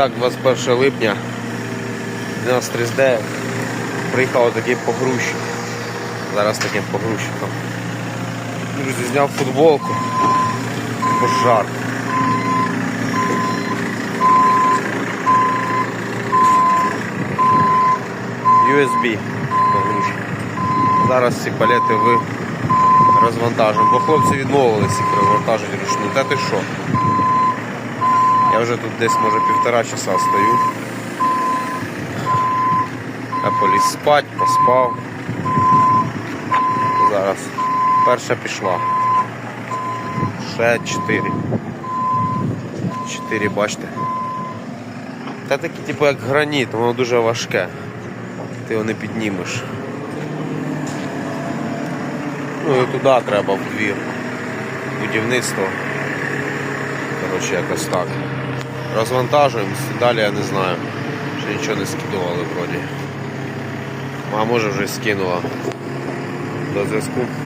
так, 21 липня 12.39 приїхав такий погрузчик. Зараз таким погрузчиком. Друзі, зняв футболку. Пожар. USB погрузчик. Зараз ці палети ви розвантажимо, бо хлопці відмовилися їх розвантажити ручну. Та ти що? Вже тут десь може півтора часа стою. Я поліз спать, поспав. Зараз перша пішла. Ще чотири. Чотири, бачите. Та такі типу як граніт, воно дуже важке. Ти його не піднімеш. Ну і туди треба в двір. Будівництво. Коротше, якось так. Розвантажуємося, далі я не знаю. Ще нічого не скидували вроді. А може вже скинула. До зв'язку.